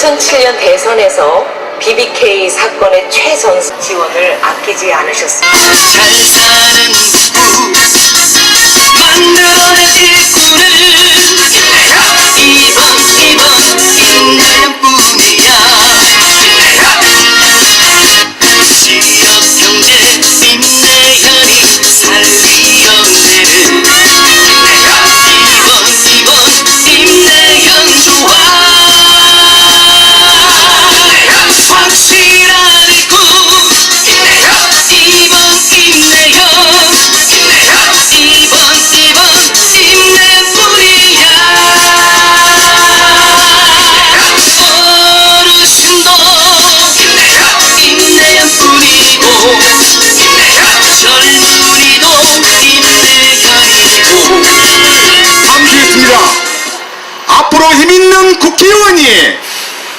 2007년 대선에서 BBK 사건의 최선 지원을 아끼지 않으셨습니다. 잘 사는 부부 만들어낸 일꾼을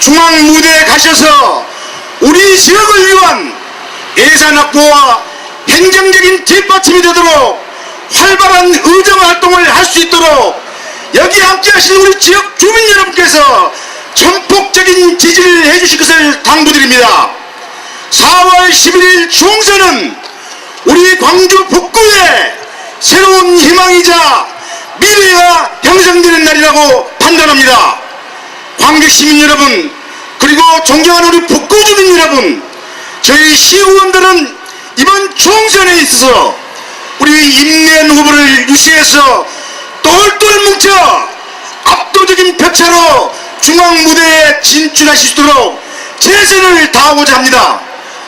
중앙 무대에 가셔서 우리 지역을 위한 예산 확보와 행정적인 뒷받침이 되도록 활발한 의정 활동을 할 수 있도록 여기 함께하신 우리 지역 주민 여러분께서 전폭적인 지지를 해주실 것을 당부드립니다. 4월 11일 총선은 우리 광주 북구의 새로운 희망이자 미래가 형성되는 날이라고 판단합니다. 광주 시민 여러분, 그리고 존경하는 우리 북구 주민 여러분, 저희 시의원들은 이번 총선에 있어서 우리 임내연 후보를 유시해서 똘똘 뭉쳐 압도적인 표차로 중앙 무대에 진출하실 수 있도록 최선을 다하고자 합니다.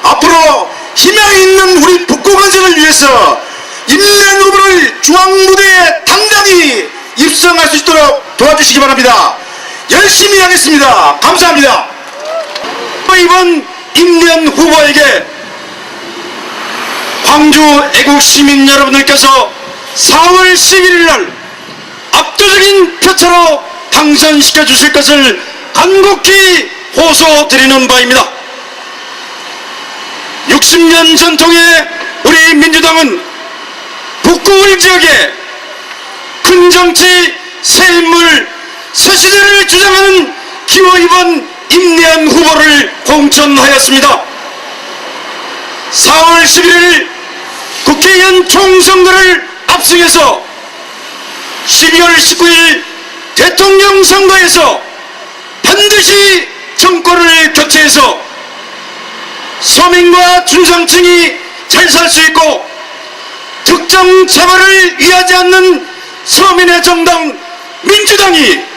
앞으로 희망이 있는 우리 북구 건설을 위해서 임내연 후보를 중앙 무대에 당당히 입성할 수 있도록 도와주시기 바랍니다. 열심히 하겠습니다. 감사합니다. 이번 임내연 후보에게 광주 애국 시민 여러분들께서 4월 11일 날 압도적인 표차로 당선시켜 주실 것을 간곡히 호소드리는 바입니다. 60년 전통의 우리 민주당은 북구울 지역에 큰 정치, 새 인물, 새 시대를 주장하는 기호 2번 임내한 후보를 공천하였습니다. 4월 11일 국회의원 총선거를 앞서서 12월 19일 대통령 선거에서 반드시 정권을 교체해서 서민과 중산층이 잘 살 수 있고 특정 재벌을 위하지 않는 서민의 정당 민주당이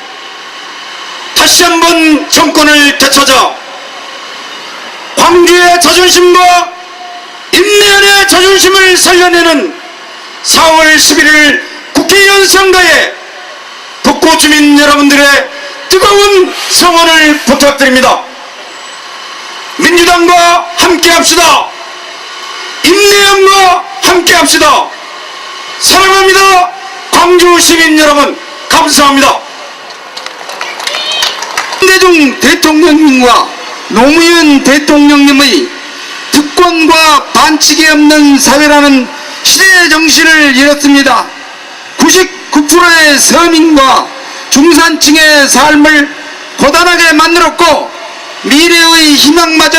다시 한번 정권을 되찾아 광주의 자존심과 임내연의 자존심을 살려내는 4월 11일 국회의원 선거에 북구 주민 여러분들의 뜨거운 성원을 부탁드립니다. 민주당과 함께 합시다. 임내연과 함께 합시다. 사랑합니다. 광주 시민 여러분, 감사합니다. 대중 대통령님과 노무현 대통령님의 특권과 반칙이 없는 사회라는 시대의 정신을 잃었습니다. 99%의 서민과 중산층의 삶을 고단하게 만들었고 미래의 희망마저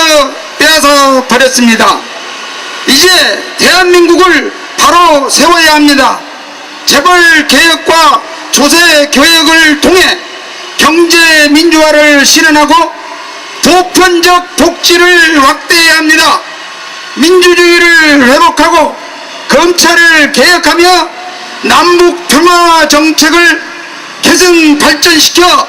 빼앗아 버렸습니다. 이제 대한민국을 바로 세워야 합니다. 재벌 개혁과 조세 교역을 통해 경제 민주화를 실현하고 보편적 복지를 확대해야 합니다. 민주주의를 회복하고 검찰을 개혁하며 남북 평화 정책을 개선 발전시켜